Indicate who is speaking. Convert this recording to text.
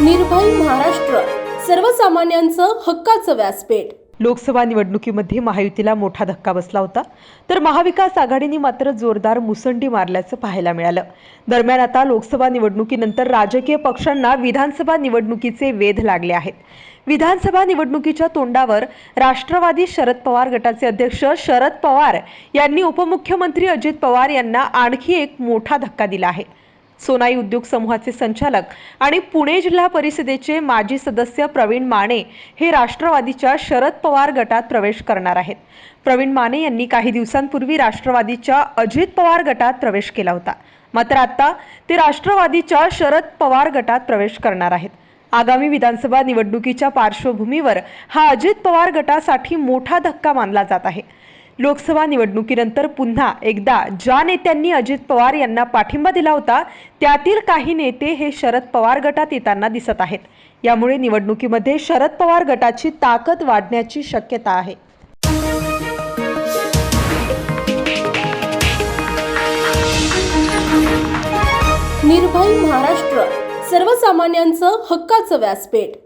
Speaker 1: निर्भय महाराष्ट्र. सर्वसामान्यांचं हक्काचं व्यासपीठ.
Speaker 2: लोकसभा निवडणुकीमध्ये महायुतीला मोठा धक्का बसला होता. तर महाविकास आघाडीने मात्र जोरदार मुसंडी मारल्याचं पाहायला मिळालं. दरम्यान आता लोकसभा निवडणुकीनंतर राजकीय पक्षांना विधानसभा निवडणुकीचे वेध लागले आहेत. विधानसभा निवडणुकीच्या तोंडावर राष्ट्रवादी शरद पवार गटाचे अध्यक्ष शरद पवार यांनी उपमुख्यमंत्री अजित पवार यांना आणखी एक मोठा धक्का दिला आहे. सोनाई उद्योग समूहाचे संचालक आणि पुणे जिल्हा परिषदेचे माजी सदस्य प्रवीण माने हे राष्ट्रवादीच्या शरद पवार गटात प्रवेश करणार आहेत. प्रवीण माने यांनी काही दिवसांपूर्वी राष्ट्रवादीच्या अजित पवार गटात प्रवेश केला होता. मात्र आता ते राष्ट्रवादीच्या शरद पवार गटात प्रवेश करणार आहेत. आगामी विधानसभा निवडणुकीच्या पार्श्वभूमीवर हा अजित पवार गटासाठी मोठा धक्का मानला जात आहे. लोकसभा निवडणुकीनंतर पुन्हा एकदा ज्या नेत्यांनी अजित पवार यांना पाठिंबा दिला होता त्यातील काही नेते हे शरद पवार गटात येताना दिसत आहेत. यामुळे निवडणुकीमध्ये शरद पवार गटाची ताकद वाढण्याची शक्यता आहे.
Speaker 1: निर्भय महाराष्ट्र सर्वसामान्यांचं हक्काचं व्यासपीठ.